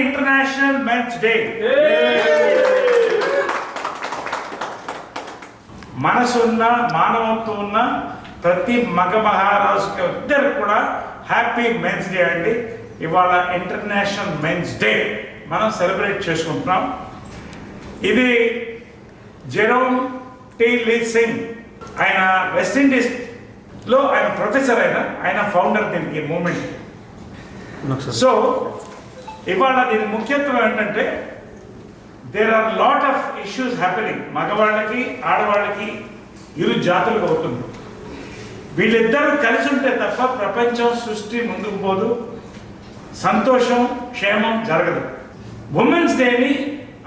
International men's day మనసు ఉన్న మానవత్వం ఉన్న ప్రతి మగ మహారాజుకి ఇద్దరు కూడా హ్యాపీ మెన్స్ డే అండి. ఇవాళ ఇంటర్నేషనల్ మెన్స్ డే మనం సెలబ్రేట్ చేసుకుంటున్నాం. ఇది జెరోమ్ టీ లీ సింగ్ ఆయన వెస్టిండీస్లో ఆయన ప్రొఫెసర్ అయిన ఆయన ఫౌండర్ దీనికి మూమెంట్ సో ఇవాళ దీని ముఖ్యత్వం ఏంటంటే there are lot of issues happening మగవాళ్ళకి ఆడవాళ్ళకి ఇరు జాతులకు అవుతుంది. వీళ్ళిద్దరూ కలిసి ఉంటే తప్ప ప్రపంచం సృష్టి ముందుకు పోదు. సంతోషం క్షేమం జరగదు. ఉమెన్స్ డేని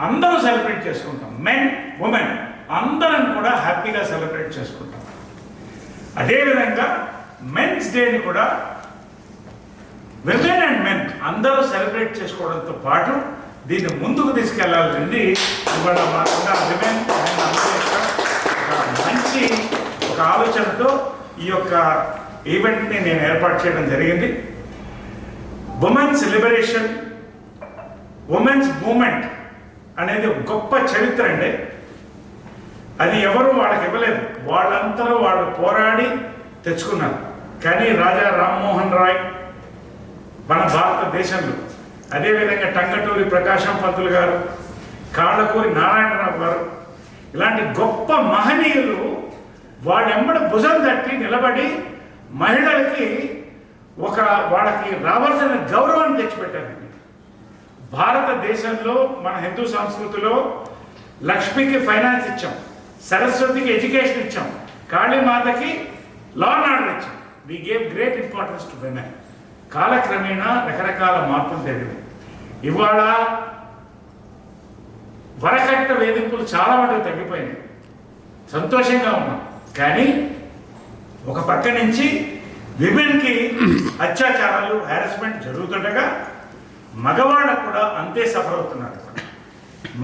అందరూ సెలబ్రేట్ చేసుకుంటాం. మెన్ ఉమెన్ అందరం కూడా హ్యాపీగా సెలబ్రేట్ చేసుకుంటాం. అదేవిధంగా మెన్స్ డేని కూడా విమెన్ అండ్ మెన్ అందరూ సెలబ్రేట్ చేసుకోవడంతో పాటు దీన్ని ముందుకు తీసుకెళ్ళాలండి ఇవాళ మాకుండా విమెన్ ఒక మంచి ఒక ఆలోచనతో ఈ యొక్క ఈవెంట్ని నేను ఏర్పాటు చేయడం జరిగింది. ఉమెన్స్ లిబరేషన్ ఉమెన్స్ మూమెంట్ అనేది గొప్ప చరిత్ర అండి. అది ఎవరు వాళ్ళకి ఇవ్వలేదు. వాళ్ళంతరూ వాళ్ళు పోరాడి తెచ్చుకున్నారు. కానీ రాజా రామ్మోహన్ రాయ్ మన భారతదేశంలో. అదేవిధంగా టంగటూరి ప్రకాశం పంతులు గారు కాళ్ళకూరి నారాయణరావు గారు ఇలాంటి గొప్ప మహనీయులు వాళ్ళెంబడి భుజం తట్టి నిలబడి మహిళలకి ఒక వాళ్ళకి రావాల్సిన గౌరవాన్ని తెచ్చిపెట్టారండి భారతదేశంలో మన హిందూ సంస్కృతిలో లక్ష్మికి ఫైనాన్స్ ఇచ్చాం సరస్వతికి ఎడ్యుకేషన్ ఇచ్చాం కాళీమాతకి లా ఆర్డర్ ఇచ్చాం. We gave great importance to women కాలక్రమేణా రకరకాల మార్పులు జరిగినాయి ఇవాళ వరకట్ట వేధింపులు చాలా మటుకు తగ్గిపోయినాయి. సంతోషంగా ఉన్నాం. కానీ ఒక పక్క నుంచి విమెన్కి అత్యాచారాలు హారాస్మెంట్ జరుగుతుండగా మగవాళ్ళకు కూడా అంతే సఫర్ అవుతున్నారు.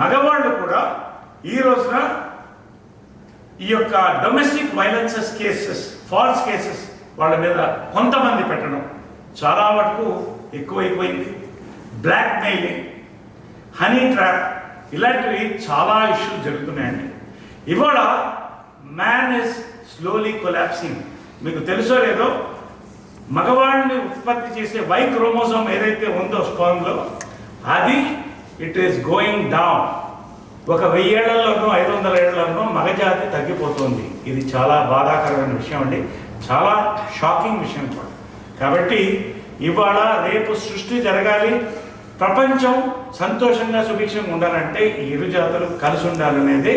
మగవాళ్ళు కూడా ఈ రోజున ఈ యొక్క domestic violences cases false cases వాళ్ళ మీద కొంతమంది పెట్టడం చాలా వరకు ఎక్కువైపోయింది. బ్లాక్ మెయిలింగ్ హనీ ట్రాప్ ఇలాంటివి చాలా ఇష్యూస్ జరుగుతున్నాయండి. ఇవాళ మ్యాన్ ఇస్ స్లోలీ కొలాప్సింగ్ మీకు తెలుసో లేదో మగవాడిని ఉత్పత్తి చేసే వై క్రోమోజోమ్ ఏదైతే ఉందో స్పర్మ్లో అది ఇట్ ఈస్ గోయింగ్ డౌన్ ఒక వెయ్యేళ్ళలోనూ ఐదు వందల ఏళ్ళలోనూ మగజాతి తగ్గిపోతుంది. ఇది చాలా బాధాకరమైన విషయం అండి. చాలా షాకింగ్ విషయం కూడా. కాబట్టి ఇవాళ రేపు సృష్టి జరగాలి. ప్రపంచం సంతోషంగా సుభిక్షంగా ఉండాలంటే ఈ ఇరు జాతులు కలిసి ఉండాలనేదే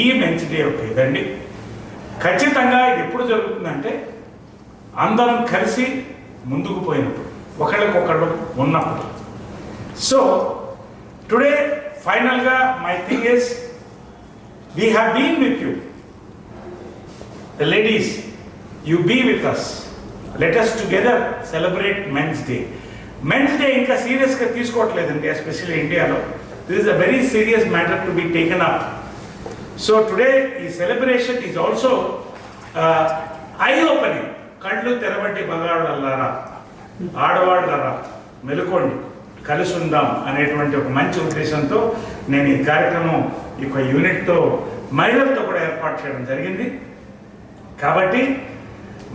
ఈ మెన్స్ యొక్క ఇదండి. ఖచ్చితంగా ఇది ఎప్పుడు జరుగుతుందంటే అందరం కలిసి ముందుకు పోయినప్పుడు ఒకళ్ళకొకళ్ళు ఉన్నప్పుడు. సో టుడే ఫైనల్గా my thing is we have been with you the ladies you be with us let us together celebrate men's day men's day ఇంకా సీరియస్గా తీసుకోవట్లేదండి ఎస్పెషల్లీ ఇండియాలో this is a very serious matter to be taken up so today ఈ celebration is also I opening కళ్ళు తెరబట్టి మగాళ్ళలారా ఆడవాళ్ళరా మెలుకోండి కలిసి ఉందాం అనేటువంటి ఒక మంచి ఉద్దేశంతో నేను ఈ కార్యక్రమం ఈ యొక్క యూనిట్తో మహిళలతో కూడా ఏర్పాటు చేయడం జరిగింది. కాబట్టి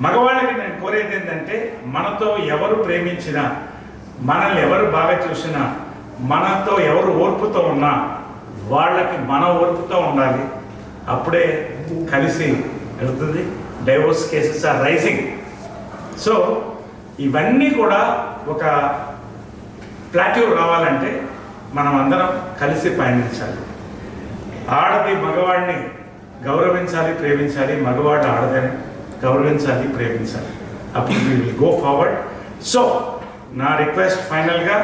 మగవాళ్ళకి నేను కోరేది ఏంటంటే మనతో ఎవరు ప్రేమించినా మనల్ని ఎవరు బాగా చూసినా మనతో ఎవరు ఓర్పుతో ఉన్నా వాళ్ళకి మన ఓర్పుతో ఉండాలి. అప్పుడే కలిసి వెళ్తుంది. Divorce cases are rising so ఇవన్నీ కూడా ఒక ప్లాట్యూ రావాలంటే మనం అందరం కలిసి పయనించాలి. ఆడది మగవాడిని గౌరవించాలి ప్రేమించాలి మగవాడు ఆడదని. గౌరవించాలి ప్రేమించాలి. అప్పుడు we will go forward so నా రిక్వెస్ట్ ఫైనల్గా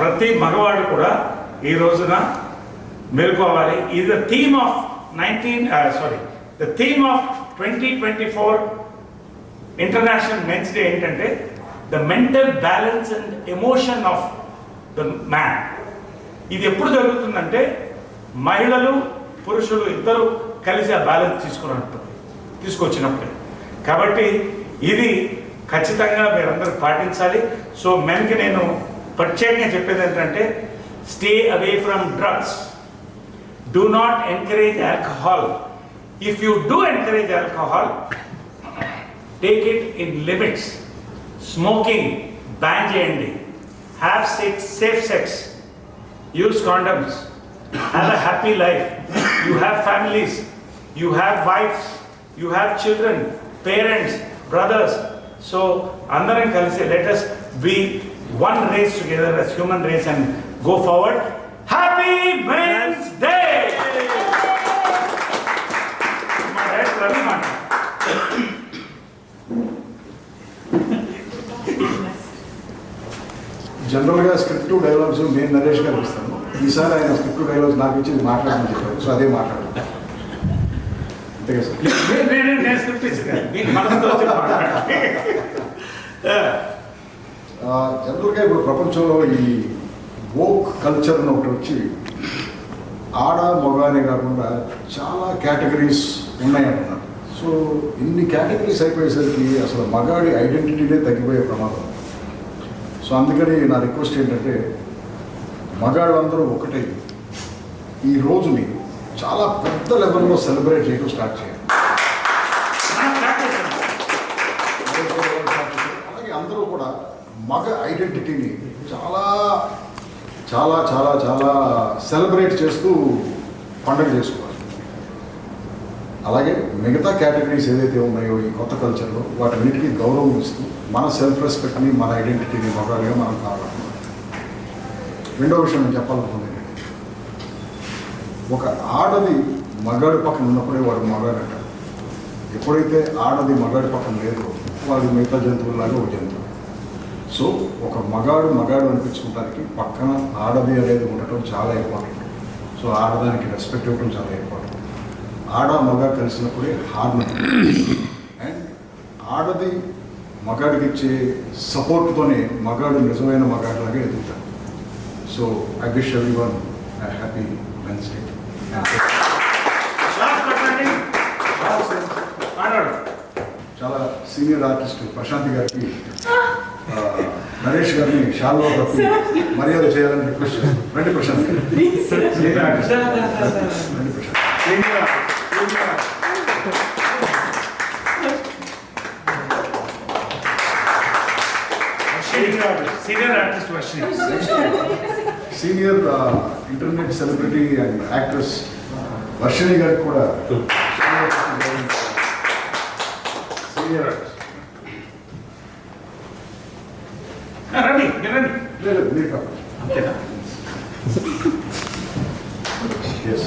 ప్రతి మగవాడు కూడా ఈ రోజున మేల్కోవాలి. ఇది the theme of nineteen sorry the theme of twenty twenty four international men's day ఏంటంటే the mental balance and emotion of the man ఇది ఎప్పుడు జరుగుతుందంటే మహిళలు పురుషులు ఇద్దరు కలిసి ఆ బ్యాలెన్స్ తీసుకున్నప్పుడు తీసుకొచ్చినప్పుడే. కాబట్టి ఇది ఖచ్చితంగా మీరందరూ పాటించాలి. సో మెన్కి నేను ప్రత్యేకంగా చెప్పేది ఏంటంటే stay away from drugs do not encourage alcohol if you do encourage alcohol take it in limits smoking ban చేయండి. Have sex safe sex use condoms have a happy life you have families you have wives you have children parents brothers so అందరం కలిసి let us be one race together as human race and go forward happy men's day జనరల్గా script dialogues నేను నరేష్ గారు ఇస్తాను ఈసారి ఆయన script dialogues నాకు ఇచ్చి మాట్లాడమని చెప్పారు. సో అదే మాట్లాడారు నేను- స్క్రిప్ట్ జనరల్గా ఇప్పుడు ప్రపంచంలో ఈ వోక్ కల్చర్ అని ఒకటి వచ్చి ఆడ మగ అనే కాకుండా చాలా కేటగిరీస్ ఉన్నాయంటున్నారు సో ఇన్ని కేటగిరీస్ అయిపోయేసరికి అసలు మగాడి ఐడెంటిటీనే తగ్గిపోయే ప్రమాదం. సో అందుకని నా రిక్వెస్ట్ ఏంటంటే మగాళ్ళందరూ ఒకటే. ఈ రోజుని చాలా పెద్ద లెవెల్లో సెలబ్రేట్ చేయడం స్టార్ట్ చేసాం అలాగే అందరూ కూడా మగ ఐడెంటిటీని చాలా చాలా చాలా చాలా సెలబ్రేట్ చేస్తూ పండగ చేసుకోవాలి. అలాగే మిగతా కేటగిరీస్ ఏదైతే ఉన్నాయో ఈ కొత్త కల్చర్లో వాటన్నిటికీ గౌరవం ఇస్తూ మన సెల్ఫ్ రెస్పెక్ట్ని మన ఐడెంటిటీని మగాడిగా మనం కావాలి రెండో విషయం నేను చెప్పాలనుకుంది ఒక ఆడది మగాడి పక్కన ఉన్నప్పుడే వాడు మగాడు అంటాడు ఎప్పుడైతే ఆడది మగాడి పక్కన లేదో వాడు మిగతా జంతువులాగా ఒక జంతువు. సో ఒక మగాడు మగాడు అనిపించుకోవడానికి పక్కన ఆడది అనేది ఉండటం చాలా ఇంపార్టెంట్. సో ఆడదానికి రెస్పెక్ట్ ఇవ్వడం చాలా ఇంపార్టెంట్. ఆడ మగ కలిసినప్పుడే హార్మనీ అండ్ ఆడది మగాడికి ఇచ్చే సపోర్ట్తోనే మగాడు నిజమైన మగాడిలాగా ఎదుగుతాడు. So I wish every one happy Wednesday day చాలా సీనియర్ ఆర్టిస్ట్ ప్రశాంత్ గారికి నరేష్ గారిని షాల్లో కప్పి మర్యాద చేయాలని రిక్వెస్ట్ చేస్తాను రండి ప్రశాంత్ రండి Prashant senior artist Varshini senior internet celebrity and actress Varshini గారికి కూడా సీనియర్ ఆర్టిస్ట్ రండి రండి. లేదు మీరు కాదు. అంతేనా? Yes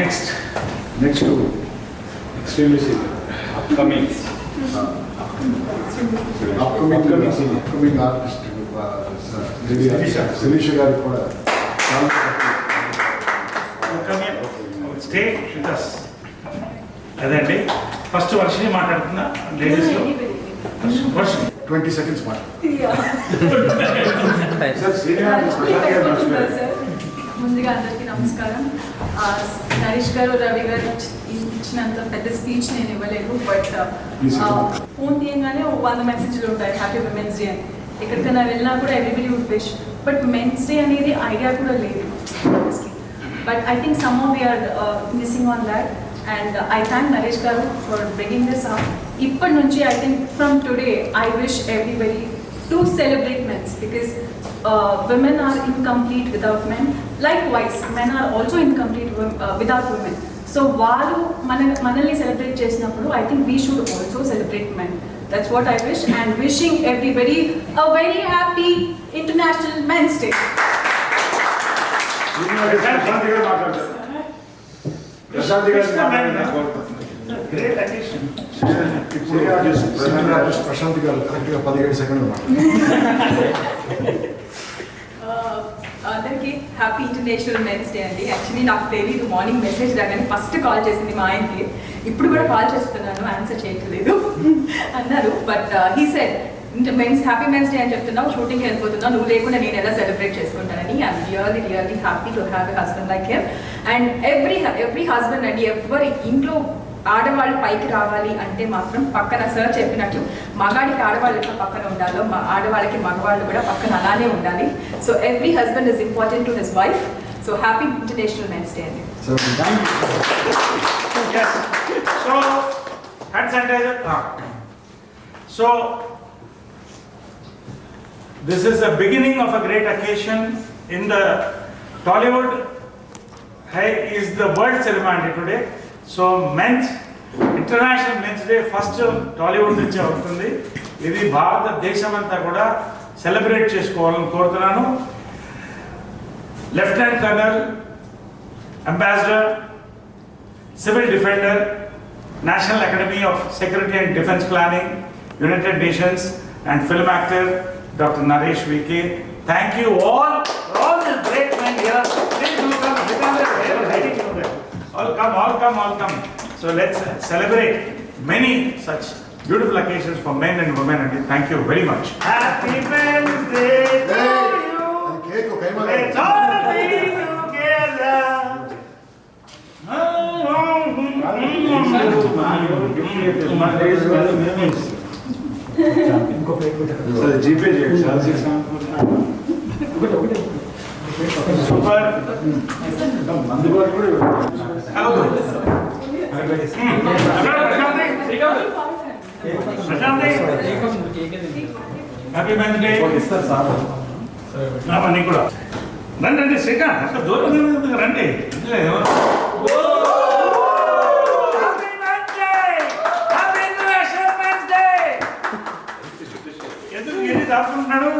next next Extremely senior. Upcoming. Upcoming upcoming artist Sirisha గారికి కూడా us. అదండి ఫస్ట్ వర్షిని మాట్లాడుతున్నా లేడీస్లో వర్షిని ట్వంటీ సెకండ్స్ మాట ముందుగా అందరికీ నమస్కారం. నరేష్ గారు రవి గారు ఇచ్- ఇచ్చినంత పెద్ద స్పీచ్ నేను ఇవ్వలేదు బట్ ఫోన్ తీయగానే ఓ వంద మెసేజ్లు ఉంటాయి హ్యాపీ ఉమెన్స్ డే అని. ఎక్కడికైనా వెళ్ళినా కూడా everybody would wish but men's day అనేది ఐడియా కూడా లేదు. But I think some we're missing on that and I thank Naresh garu for bringing this up ఇప్పటి నుంచి I think from today I wish everybody to celebrate men's because women are incomplete without men. Likewise, men are also incomplete uh, without women. So వాళ్ళు మన మనల్ని celebrate చేసినప్పుడు I think we should also celebrate men that's what I wish and wishing everybody a very happy international men's day ఇప్పుడు ప్రశాంత్ గారు కరెక్ట్గా పదిహేడు సెకండ్లు Uh, happy international men's day అండి. Actually నాకు తెలియదు మార్నింగ్ మెసేజ్ రాగానే ఫస్ట్ కాల్ చేసింది మా ఆయనకి. ఇప్పుడు కూడా కాల్ చేస్తున్నాను. ఆన్సర్ చేయట్లేదు. అన్నారు. But he said men's happy men's day అని చెప్తున్నావు. షూటింగ్కి వెళ్ళిపోతున్నావు. నువ్వు లేకుండా నేను ఎలా సెలబ్రేట్ చేసుకుంటానని. I'm really really happy to have a husband like him and every every husband అండి ఎవరి ఇంట్లో ఆడవాళ్ళు పైకి రావాలి అంటే మాత్రం పక్కన సార్ చెప్పినట్టు మగాడికి ఆడవాళ్ళు ఎట్లా పక్కన ఉండాలో మా ఆడవాళ్ళకి మగవాళ్ళు కూడా పక్కన అలానే ఉండాలి so every husband is important to his wife so happy international men's day అండి so. So, this is the beginning of a great occasion in the Tollywood. Hey, is the world ceremony today. So men's international men's day first Tollywood నుంచే వస్తుంది. ఇది భారతదేశం అంతా కూడా celebrate చేసుకోవాలని కోరుతున్నాను. Lieutenant colonel ambassador civil defender national academy of security and defence planning United Nations and film actor doctor Naresh VK thank you all all the great men here please look at the camera heading All come, all come, all come. So let's celebrate many such beautiful occasions for men and women and thank you very much. Happy birthday to you. Let's all be together. जीपे happy birthday నా పని కూడా. రండి రండి శ్రీకాంత్ అక్కడ దూరం రండి? ఎందుకు ఏది దాచుకుంటున్నాడు